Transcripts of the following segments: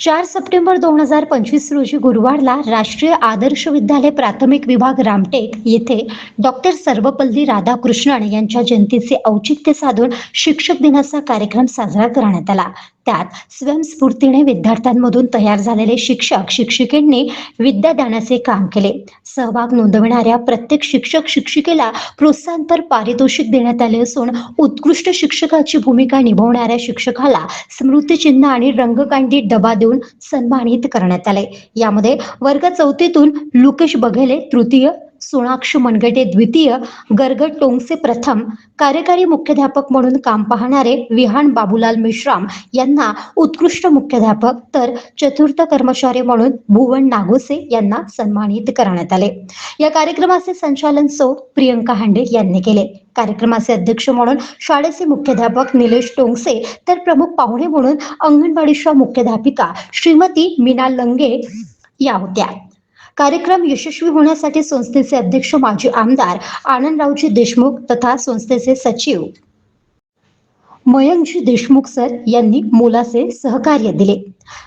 चार सप्टेंबर दोन हजार पंचवीस रोजी गुरुवारला राष्ट्रीय आदर्श विद्यालय प्राथमिक विभाग रामटेक येथे डॉक्टर सर्वपल्ली राधाकृष्णन यांच्या जयंतीचे औचित्य साधून शिक्षक दिनाचा कार्यक्रम साजरा करण्यात आला. त्यात स्वयंस्फूर्तीने विद्यार्थ्यांमधून तयार झालेले शिक्षक शिक्षिकेंनी विद्यादानाचे काम केले. सहभाग नोंदविणाऱ्या प्रत्येक शिक्षक शिक्षिकेला प्रोत्साहनपर पारितोषिक देण्यात आले असून उत्कृष्ट शिक्षकाची भूमिका निभावणाऱ्या शिक्षकाला स्मृतिचिन्ह आणि रंगकांडी डबा देऊन सन्मानित करण्यात आले. यामध्ये वर्ग चौथीतून लुकेश बघेले तृतीय सोनाक्ष मनगटे द्वितीय गर्ग टोंगसे प्रथम कार्यकारी मुख्याध्यापक म्हणून काम पाहणारे विहान बाबूलाल मेश्राम यांना उत्कृष्ट मुख्याध्यापक तर चतुर्थ कर्मचारी म्हणून भुवन नागोसे यांना सन्मानित करण्यात आले. या कार्यक्रमाचे संचालन सौ. प्रियंका हांडे यांनी केले. कार्यक्रमाचे अध्यक्ष म्हणून शाळेचे मुख्याध्यापक निलेश टोंगसे तर प्रमुख पाहुणे म्हणून अंगणवाडीच्या मुख्याध्यापिका श्रीमती मीना लंगे या होत्या. कार्यक्रम यशस्वी होण्यासाठी संस्थेचे अध्यक्ष माजी आमदार आनंदरावजी देशमुख तथा संस्थेचे सचिव मयंकजी देशमुख सर यांनी मोलाचे सहकार्य दिले.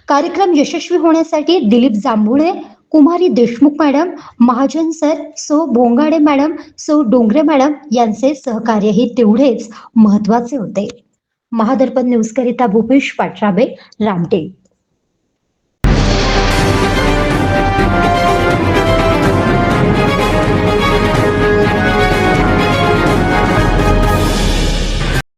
कार्यक्रम यशस्वी होण्यासाठी दिलीप जांभुळे कुमारी देशमुख मॅडम महाजन सर सो भोंगाडे मॅडम सो डोंगरे मॅडम यांचे सहकार्यही तेवढेच महत्त्वाचे होते. महादर्पण न्यूजकरिता भूपेश पाटराबे रामटेक.